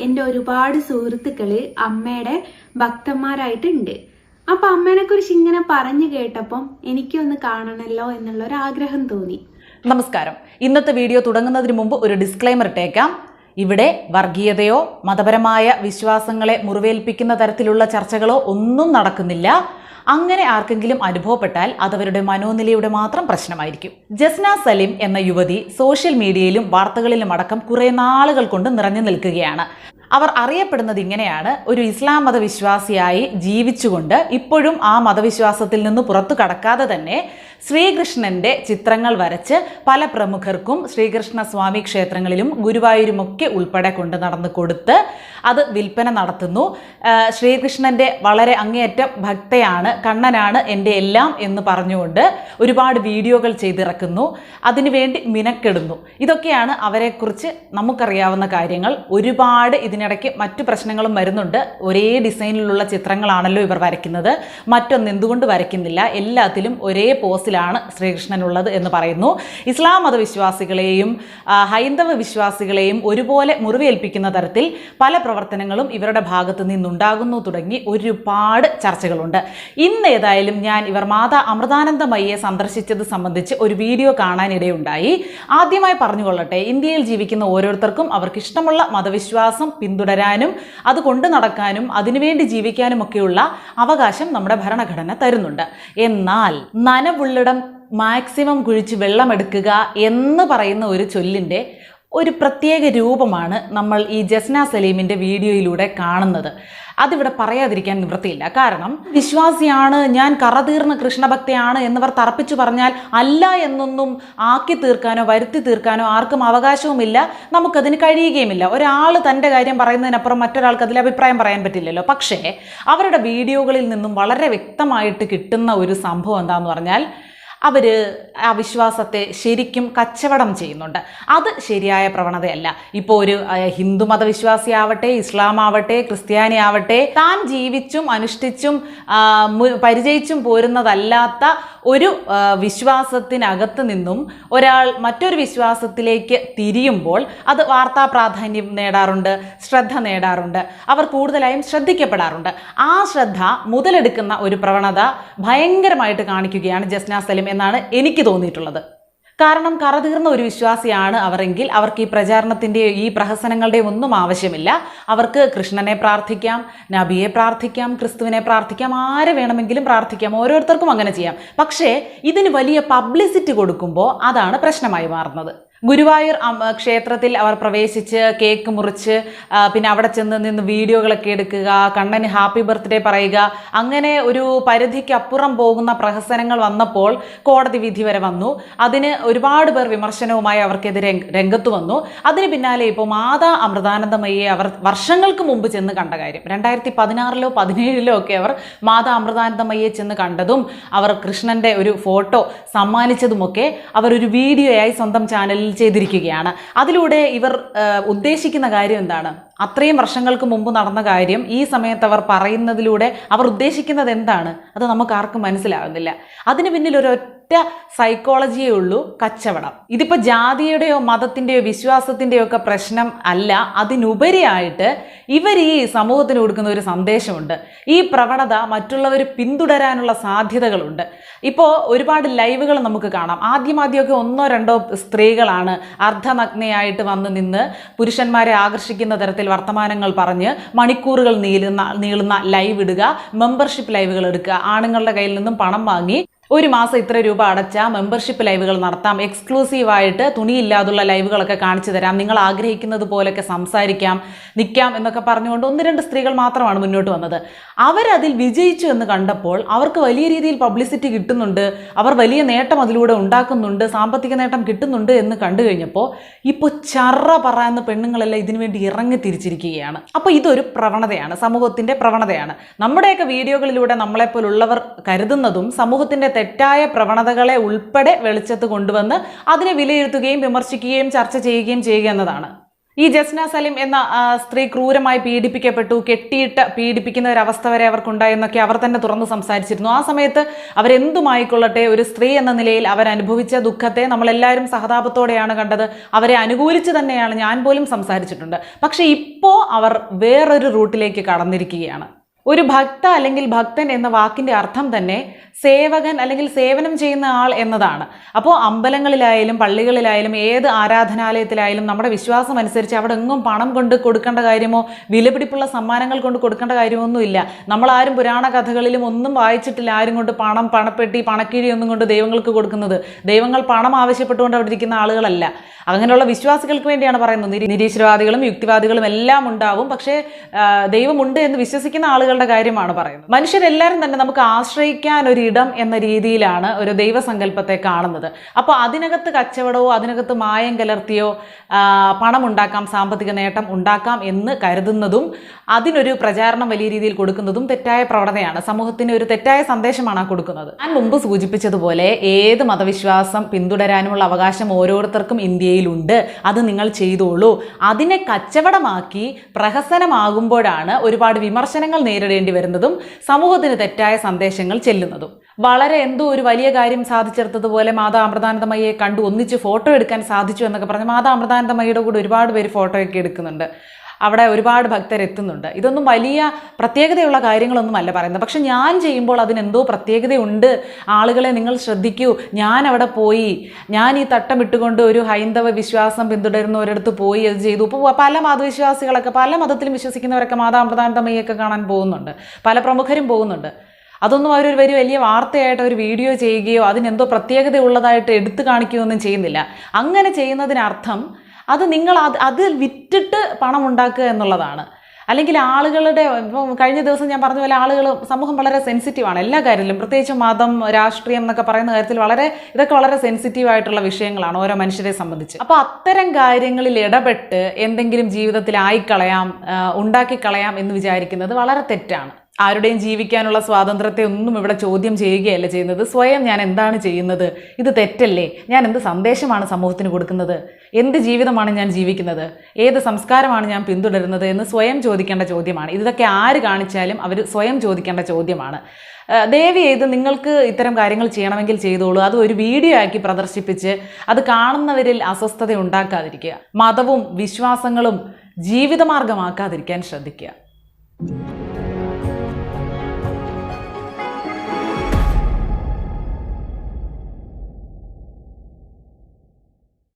എന്റെ ഒരുപാട് സുഹൃത്തുക്കൾ അമ്മയുടെ ഭക്തന്മാരായിട്ടുണ്ട്. അപ്പൊ അമ്മേനെ കുറിച്ച് ഇങ്ങനെ പറഞ്ഞു കേട്ടപ്പം എനിക്കൊന്ന് കാണണല്ലോ എന്നുള്ള ഒരു ആഗ്രഹം തോന്നി. നമസ്കാരം. ഇന്നത്തെ വീഡിയോ തുടങ്ങുന്നതിന് മുമ്പ് ഒരു ഡിസ്ക്ലൈമർ ഇട്ടേക്കാം. ഇവിടെ വർഗീയതയോ മതപരമായ വിശ്വാസങ്ങളെ മുറിവേൽപ്പിക്കുന്ന തരത്തിലുള്ള ചർച്ചകളോ ഒന്നും നടക്കുന്നില്ല. അങ്ങനെ ആർക്കെങ്കിലും അനുഭവപ്പെട്ടാൽ അതവരുടെ മനോനിലയുടെ മാത്രം പ്രശ്നമായിരിക്കും. ജസ്ന സലിം എന്ന യുവതി സോഷ്യൽ മീഡിയയിലും വാർത്തകളിലും അടക്കം കുറെ നാളുകൾ കൊണ്ട് നിറഞ്ഞു നിൽക്കുകയാണ്. അവർ അറിയപ്പെടുന്നത് ഇങ്ങനെയാണ്. ഒരു ഇസ്ലാം മതവിശ്വാസിയായി ജീവിച്ചുകൊണ്ട് ഇപ്പോഴും ആ മതവിശ്വാസത്തിൽ നിന്ന് പുറത്തു കടക്കാതെ തന്നെ ശ്രീകൃഷ്ണന്റെ ചിത്രങ്ങൾ വരച്ച് പല പ്രമുഖർക്കും ശ്രീകൃഷ്ണ സ്വാമി ക്ഷേത്രങ്ങളിലും ഗുരുവായൂരുമൊക്കെ ഉൾപ്പെടെ കൊണ്ട് നടന്നു കൊടുത്ത് അത് വിൽപ്പന നടത്തുന്നു. ശ്രീകൃഷ്ണന്റെ വളരെ അങ്ങേയറ്റം ഭക്തയാണ് കണ്ണനാണ് എന്റെ എല്ലാം എന്ന് പറഞ്ഞുകൊണ്ട് ഒരുപാട് വീഡിയോകൾ ചെയ്തിറക്കുന്നു. അതിനുവേണ്ടി മിനക്കെടുന്നു. ഇതൊക്കെയാണ് അവരെക്കുറിച്ച് നമുക്കറിയാവുന്ന കാര്യങ്ങൾ. ഒരുപാട് ഇതിനിടയ്ക്ക് മറ്റു പ്രശ്നങ്ങളും വരുന്നുണ്ട്. ഒരേ ഡിസൈനിലുള്ള ചിത്രങ്ങളാണല്ലോ ഇവർ വരയ്ക്കുന്നത്. മറ്റൊന്ന് എന്തുകൊണ്ട് വരയ്ക്കുന്നില്ല? എല്ലാത്തിലും ഒരേ പോസിലാണ് ശ്രീകൃഷ്ണനുള്ളത് എന്ന് പറയുന്നു. ഇസ്ലാം മതവിശ്വാസികളെയും ഹൈന്ദവ വിശ്വാസികളെയും ഒരുപോലെ മുറിവേൽപ്പിക്കുന്ന തരത്തിൽ പല പ്രവർത്തനങ്ങളും ഇവരുടെ ഭാഗത്ത് നിന്നുണ്ടാകുന്നു തുടങ്ങി ഒരുപാട് ചർച്ചകളുണ്ട്. ഇന്ന് ഏതായാലും ഞാൻ ഇവർ മാതാ അമൃതാനന്ദമയ്യെ സന്ദർശിച്ചത് സംബന്ധിച്ച് ഒരു വീഡിയോ കാണാനിടയുണ്ടായി. ആദ്യമായി പറഞ്ഞുകൊള്ളട്ടെ ഇന്ത്യയിൽ ജീവിക്കുന്ന ഓരോരുത്തർക്കും അവർക്ക് ഇഷ്ടമുള്ള മതവിശ്വാസം പിന്തുടരാനും അത് കൊണ്ടു നടക്കാനും അതിനുവേണ്ടി ജീവിക്കാനും ഒക്കെയുള്ള അവകാശം നമ്മുടെ ഭരണഘടന തരുന്നുണ്ട്. എന്നാൽ നനവുള്ളിടം മാക്സിമം കുഴിച്ച് വെള്ളമെടുക്കുക എന്ന് പറയുന്ന ഒരു ചൊല്ലിന്റെ ഒരു പ്രത്യേക രൂപമാണ് നമ്മൾ ഈ ജസ്ന സലീമിന്റെ വീഡിയോയിലൂടെ കാണുന്നത്. അതിവിടെ പറയാതിരിക്കാൻ നിവൃത്തിയില്ല. കാരണം വിശ്വാസിയാണ് ഞാൻ കറതീർന്ന കൃഷ്ണഭക്തയാണ് എന്നിവർ തറപ്പിച്ചു പറഞ്ഞാൽ അല്ല എന്നൊന്നും ആക്കി തീർക്കാനോ വരുത്തി തീർക്കാനോ ആർക്കും അവകാശവുമില്ല. നമുക്കതിന് കഴിയുകയുമില്ല. ഒരാൾ തന്റെ കാര്യം പറയുന്നതിനപ്പുറം മറ്റൊരാൾക്ക് അതിൽ അഭിപ്രായം പറയാൻ പറ്റില്ലല്ലോ. പക്ഷേ അവരുടെ വീഡിയോകളിൽ നിന്നും വളരെ വ്യക്തമായിട്ട് കിട്ടുന്ന ഒരു സംഭവം എന്താണെന്ന് പറഞ്ഞാൽ അവർ ആ വിശ്വാസത്തെ ശരിക്കും കച്ചവടം ചെയ്യുന്നുണ്ട്. അത് ശരിയായ പ്രവണതയല്ല. ഇപ്പോൾ ഒരു ഹിന്ദു ഹിന്ദു മതവിശ്വാസിയാവട്ടെ ഇസ്ലാം ആവട്ടെ ക്രിസ്ത്യാനി ആവട്ടെ താൻ ജീവിച്ചും അനുഷ്ഠിച്ചും പരിചയിച്ചും പോരുന്നതല്ലാത്ത ഒരു വിശ്വാസത്തിനകത്ത് നിന്നും ഒരാൾ മറ്റൊരു വിശ്വാസത്തിലേക്ക് തിരിയുമ്പോൾ അത് വാർത്താ പ്രാധാന്യം നേടാറുണ്ട് ശ്രദ്ധ നേടാറുണ്ട് അവർ കൂടുതലായും ശ്രദ്ധിക്കപ്പെടാറുണ്ട്. ആ ശ്രദ്ധ മുതലെടുക്കുന്ന ഒരു പ്രവണത ഭയങ്കരമായിട്ട് കാണിക്കുകയാണ് ജസ്ന സലിം എന്നാണ് എനിക്ക് തോന്നിയിട്ടുള്ളത്. കാരണം കറതീർന്ന ഒരു വിശ്വാസിയാണ് അവരെങ്കിൽ അവർക്ക് ഈ പ്രചാരണത്തിന്റെയോ ഈ പ്രഹസനങ്ങളുടെയും ഒന്നും ആവശ്യമില്ല. അവർക്ക് കൃഷ്ണനെ പ്രാർത്ഥിക്കാം നബിയെ പ്രാർത്ഥിക്കാം ക്രിസ്തുവിനെ പ്രാർത്ഥിക്കാം ആരെ വേണമെങ്കിലും പ്രാർത്ഥിക്കാം ഓരോരുത്തർക്കും അങ്ങനെ ചെയ്യാം. പക്ഷേ ഇതിന് വലിയ പബ്ലിസിറ്റി കൊടുക്കുമ്പോൾ അതാണ് പ്രശ്നമായി മാറുന്നത്. ഗുരുവായൂർ ക്ഷേത്രത്തിൽ അവർ പ്രവേശിച്ച് കേക്ക് മുറിച്ച് പിന്നെ അവിടെ ചെന്ന് നിന്ന് വീഡിയോകളൊക്കെ എടുക്കുക കണ്ണന് ഹാപ്പി ബർത്ത്ഡേ പറയുക അങ്ങനെ ഒരു പരിധിക്കപ്പുറം പോകുന്ന പ്രഹസനങ്ങൾ വന്നപ്പോൾ കോടതി വിധി വരെ വന്നു. അതിന് ഒരുപാട് പേർ വിമർശനവുമായി അവർക്കെതിരെ രംഗത്ത് വന്നു. അതിന് പിന്നാലെ ഇപ്പോൾ മാതാ അമൃതാനന്ദമയ്യെ അവർ വർഷങ്ങൾക്ക് മുമ്പ് ചെന്ന് കണ്ട കാര്യം. രണ്ടായിരത്തി പതിനാറിലോ പതിനേഴിലോ ഒക്കെ അവർ മാതാ അമൃതാനന്ദമയ്യെ ചെന്ന് കണ്ടതും അവർ കൃഷ്ണന്റെ ഒരു ഫോട്ടോ സമ്മാനിച്ചതുമൊക്കെ അവർ ഒരു വീഡിയോയായി സ്വന്തം ചാനലിൽ ചെയ്തിരിക്കുകയാണ്. അതിലൂടെ ഇവർ ഉദ്ദേശിക്കുന്ന കാര്യം എന്താണ്? അത്രയും വർഷങ്ങൾക്ക് മുമ്പ് നടന്ന കാര്യം ഈ സമയത്ത് അവർ പറയുന്നതിലൂടെ അവർ ഉദ്ദേശിക്കുന്നത് എന്താണ്? അത് നമുക്ക് ആർക്കും മനസ്സിലാകുന്നില്ല. അതിന് പിന്നിൽ ഒരു ഒറ്റ സൈക്കോളജിയേ ഉള്ളൂ കച്ചവടം. ഇതിപ്പോൾ ജാതിയുടെയോ മതത്തിന്റെയോ വിശ്വാസത്തിന്റെയോ ഒക്കെ പ്രശ്നം അല്ല അതിനുപരിയായിട്ട് ഇവർ ഈ സമൂഹത്തിന് കൊടുക്കുന്ന ഒരു സന്ദേശമുണ്ട്. ഈ പ്രവണത മറ്റുള്ളവർ പിന്തുടരാനുള്ള സാധ്യതകളുണ്ട്. ഇപ്പോൾ ഒരുപാട് ലൈവുകൾ നമുക്ക് കാണാം. ആദ്യം ആദ്യമൊക്കെ ഒന്നോ രണ്ടോ സ്ത്രീകളാണ് അർദ്ധനഗ്നയായിട്ട് വന്ന് നിന്ന് പുരുഷന്മാരെ ആകർഷിക്കുന്ന തരത്തിൽ വർത്തമാനങ്ങൾ പറഞ്ഞ് മണിക്കൂറുകൾ നീളുന്ന നീളുന്ന ലൈവ് ഇടുക മെമ്പർഷിപ്പ് ലൈവുകൾ എടുക്കുക ആണുങ്ങളുടെ കയ്യിൽ നിന്നും പണം വാങ്ങി ഒരു മാസം ഇത്ര രൂപ അടച്ചാൽ മെമ്പർഷിപ്പ് ലൈവുകൾ നടത്താം. എക്സ്ക്ലൂസീവായിട്ട് തുണിയില്ലാതുള്ള ലൈവുകളൊക്കെ കാണിച്ചു തരാം. നിങ്ങൾ ആഗ്രഹിക്കുന്നത് പോലെയൊക്കെ സംസാരിക്കാം നിൽക്കാം എന്നൊക്കെ പറഞ്ഞുകൊണ്ട് ഒന്ന് രണ്ട് സ്ത്രീകൾ മാത്രമാണ് മുന്നോട്ട് വന്നത്. അവരതിൽ വിജയിച്ചു എന്ന് കണ്ടപ്പോൾ അവർക്ക് വലിയ രീതിയിൽ പബ്ലിസിറ്റി കിട്ടുന്നുണ്ട്. അവർ വലിയ നേട്ടം അതിലൂടെ ഉണ്ടാക്കുന്നുണ്ട്. സാമ്പത്തിക നേട്ടം കിട്ടുന്നുണ്ട് എന്ന് കണ്ടു കഴിഞ്ഞപ്പോൾ ഇപ്പോൾ ചറ പറയുന്ന പെണ്ണുങ്ങളെല്ലാം ഇതിനു വേണ്ടി ഇറങ്ങി തിരിച്ചിരിക്കുകയാണ്. അപ്പോൾ ഇതൊരു പ്രവണതയാണ് സമൂഹത്തിന്റെ പ്രവണതയാണ്. നമ്മുടെയൊക്കെ വീഡിയോകളിലൂടെ നമ്മളെപ്പോലുള്ളവർ കരുതുന്നതും സമൂഹത്തിന്റെ തെറ്റായ പ്രവണതകളെ ഉൾപ്പെടെ വെളിച്ചത്ത് കൊണ്ടുവന്ന് അതിനെ വിലയിരുത്തുകയും വിമർശിക്കുകയും ചർച്ച ചെയ്യുകയും ചെയ്യുക എന്നതാണ്. ഈ ജസ്ന സലിം എന്ന സ്ത്രീ ക്രൂരമായി പീഡിപ്പിക്കപ്പെട്ടു കെട്ടിയിട്ട് പീഡിപ്പിക്കുന്ന ഒരു അവസ്ഥ വരെ അവർക്കുണ്ടായെന്നൊക്കെ അവർ തന്നെ തുറന്ന് സംസാരിച്ചിരുന്നു. ആ സമയത്ത് അവരെന്തുമായിക്കൊള്ളട്ടെ ഒരു സ്ത്രീ എന്ന നിലയിൽ അവരനുഭവിച്ച ദുഃഖത്തെ നമ്മളെല്ലാവരും സഹതാപത്തോടെയാണ് കണ്ടത്. അവരെ അനുകൂലിച്ച് തന്നെയാണ് ഞാൻ പോലും സംസാരിച്ചിട്ടുണ്ട്. പക്ഷേ ഇപ്പോൾ അവർ വേറൊരു റൂട്ടിലേക്ക് കടന്നിരിക്കുകയാണ്. ഒരു ഭക്ത അല്ലെങ്കിൽ ഭക്തൻ എന്ന വാക്കിന്റെ അർത്ഥം തന്നെ സേവകൻ അല്ലെങ്കിൽ സേവനം ചെയ്യുന്ന ആൾ എന്നതാണ്. അപ്പോൾ അമ്പലങ്ങളിലായാലും പള്ളികളിലായാലും ഏത് ആരാധനാലയത്തിലായാലും നമ്മുടെ വിശ്വാസം അനുസരിച്ച് അവിടെ എങ്ങും പണം കൊണ്ട് കൊടുക്കേണ്ട കാര്യമോ വിലപിടിപ്പുള്ള സമ്മാനങ്ങൾ കൊണ്ട് കൊടുക്കേണ്ട കാര്യമൊന്നും ഇല്ല. നമ്മളാരും പുരാണ കഥകളിലും ഒന്നും വായിച്ചിട്ടില്ല ആരും കൊണ്ട് പണം പണപ്പെട്ടി പണക്കിഴി ഒന്നും കൊണ്ട് ദൈവങ്ങൾക്ക് കൊടുക്കുന്നത്. ദൈവങ്ങൾ പണം ആവശ്യപ്പെട്ടുകൊണ്ട് അവിടെ ഇരിക്കുന്ന ആളുകളല്ല. അങ്ങനെയുള്ള വിശ്വാസികൾക്ക് വേണ്ടിയാണ് പറയുന്നത്. നിരീശ്വരവാദികളും യുക്തിവാദികളും എല്ലാം ഉണ്ടാവും. പക്ഷേ ദൈവമുണ്ട് എന്ന് വിശ്വസിക്കുന്ന ആളുകളുടെ കാര്യമാണ് പറയുന്നത്. മനുഷ്യരെല്ലാവരും തന്നെ നമുക്ക് ആശ്രയിക്കാൻ ഒരു ഇടം എന്ന രീതിയിലാണ് ഒരു ദൈവസങ്കല്പത്തെ കാണുന്നത്. അപ്പോൾ അതിനകത്ത് കച്ചവടമോ അതിനകത്ത് മായം കലർത്തിയോ പണം ഉണ്ടാക്കാം സാമ്പത്തിക നേട്ടം ഉണ്ടാക്കാം എന്ന് കരുതുന്നതും അതിനൊരു പ്രചാരണം വലിയ രീതിയിൽ കൊടുക്കുന്നതും തെറ്റായ പ്രവണതയാണ്. സമൂഹത്തിന് ഒരു തെറ്റായ സന്ദേശമാണ് ആ കൊടുക്കുന്നത്. ഞാൻ മുമ്പ് സൂചിപ്പിച്ചതുപോലെ ഏത് മതവിശ്വാസം പിന്തുടരാനുമുള്ള അവകാശം ഓരോരുത്തർക്കും ഇന്ത്യയിലുണ്ട്. അത് നിങ്ങൾ ചെയ്തോളൂ. അതിനെ കച്ചവടമാക്കി പ്രഹസനമാകുമ്പോഴാണ് ഒരുപാട് വിമർശനങ്ങൾ നേരിടേണ്ടി വരുന്നതും സമൂഹത്തിന് തെറ്റായ സന്ദേശങ്ങൾ ചെല്ലുന്നതും. വളരെ എന്തോ ഒരു വലിയ കാര്യം സാധിച്ചെടുത്തതുപോലെ മാതാ അമൃതാനന്ദമയെ കണ്ടു ഒന്നിച്ച് ഫോട്ടോ എടുക്കാൻ സാധിച്ചു എന്നൊക്കെ പറഞ്ഞ് മാതാ അമൃതാനന്ദമയുടെ കൂടെ ഒരുപാട് പേര് ഫോട്ടോയൊക്കെ എടുക്കുന്നുണ്ട്. അവിടെ ഒരുപാട് ഭക്തർ എത്തുന്നുണ്ട്. ഇതൊന്നും വലിയ പ്രത്യേകതയുള്ള കാര്യങ്ങളൊന്നും അല്ല പറയുന്നത്. പക്ഷെ ഞാൻ ചെയ്യുമ്പോൾ അതിനെന്തോ പ്രത്യേകതയുണ്ട്. ആളുകളെ നിങ്ങൾ ശ്രദ്ധിക്കൂ. ഞാൻ അവിടെ പോയി. ഞാൻ ഈ തട്ടം ഇട്ടുകൊണ്ട് ഒരു ഹൈന്ദവ വിശ്വാസം പിന്തുടരുന്നവരടുത്ത് പോയി അത് ചെയ്തു. ഇപ്പോൾ പല മതവിശ്വാസികളൊക്കെ പല മതത്തിലും വിശ്വസിക്കുന്നവരൊക്കെ മാതാമൃതാനന്ദമയ്യൊക്കെ കാണാൻ പോകുന്നുണ്ട്. പല പ്രമുഖരും പോകുന്നുണ്ട്. അതൊന്നും അവർ ഒരു വലിയ വലിയ വാർത്തയായിട്ട് ഒരു വീഡിയോ ചെയ്യുകയോ അതിനെന്തോ പ്രത്യേകതയുള്ളതായിട്ട് എടുത്തു കാണിക്കുകയോ ഒന്നും ചെയ്യുന്നില്ല. അങ്ങനെ ചെയ്യുന്നതിനർത്ഥം അത് നിങ്ങൾ അത് അത് വിറ്റിട്ട് പണം ഉണ്ടാക്കുക എന്നുള്ളതാണ്. അല്ലെങ്കിൽ ആളുകളുടെ ഇപ്പം കഴിഞ്ഞ ദിവസം ഞാൻ പറഞ്ഞ പോലെ ആളുകൾ സമൂഹം വളരെ സെൻസിറ്റീവാണ് എല്ലാ കാര്യത്തിലും പ്രത്യേകിച്ച് മതം രാഷ്ട്രീയം എന്നൊക്കെ പറയുന്ന കാര്യത്തിൽ വളരെ ഇതൊക്കെ വളരെ സെൻസിറ്റീവ് ആയിട്ടുള്ള വിഷയങ്ങളാണ് ഓരോ മനുഷ്യരെ സംബന്ധിച്ച്. അപ്പോൾ അത്തരം കാര്യങ്ങളിൽ ഇടപെട്ട് എന്തെങ്കിലും ജീവിതത്തിൽ ആയിക്കളയാം ഉണ്ടാക്കിക്കളയാം എന്ന് വിചാരിക്കുന്നത് വളരെ തെറ്റാണ്. ആരുടെയും ജീവിക്കാനുള്ള സ്വാതന്ത്ര്യത്തെ ഒന്നും ഇവിടെ ചോദ്യം ചെയ്യുകയല്ല ചെയ്യുന്നത്. സ്വയം ഞാൻ എന്താണ് ചെയ്യുന്നത്? ഇത് തെറ്റല്ലേ? ഞാൻ എന്ത് സന്ദേശമാണ് സമൂഹത്തിന് കൊടുക്കുന്നത്? എന്ത് ജീവിതമാണ് ഞാൻ ജീവിക്കുന്നത്? ഏത് സംസ്കാരമാണ് ഞാൻ പിന്തുടരുന്നത് എന്ന് സ്വയം ചോദിക്കേണ്ട ചോദ്യമാണ്. ഇതൊക്കെ ആര് കാണിച്ചാലും അവർ സ്വയം ചോദിക്കേണ്ട ചോദ്യമാണ്. ദേവി ചെയ്ത് നിങ്ങൾക്ക് ഇത്തരം കാര്യങ്ങൾ ചെയ്യണമെങ്കിൽ ചെയ്തോളൂ. അത് ഒരു വീഡിയോ ആക്കി പ്രദർശിപ്പിച്ച് അത് കാണുന്നവരിൽ അസ്വസ്ഥത ഉണ്ടാക്കാതിരിക്കുക. മതവും വിശ്വാസങ്ങളും ജീവിതമാർഗമാക്കാതിരിക്കാൻ ശ്രദ്ധിക്കുക.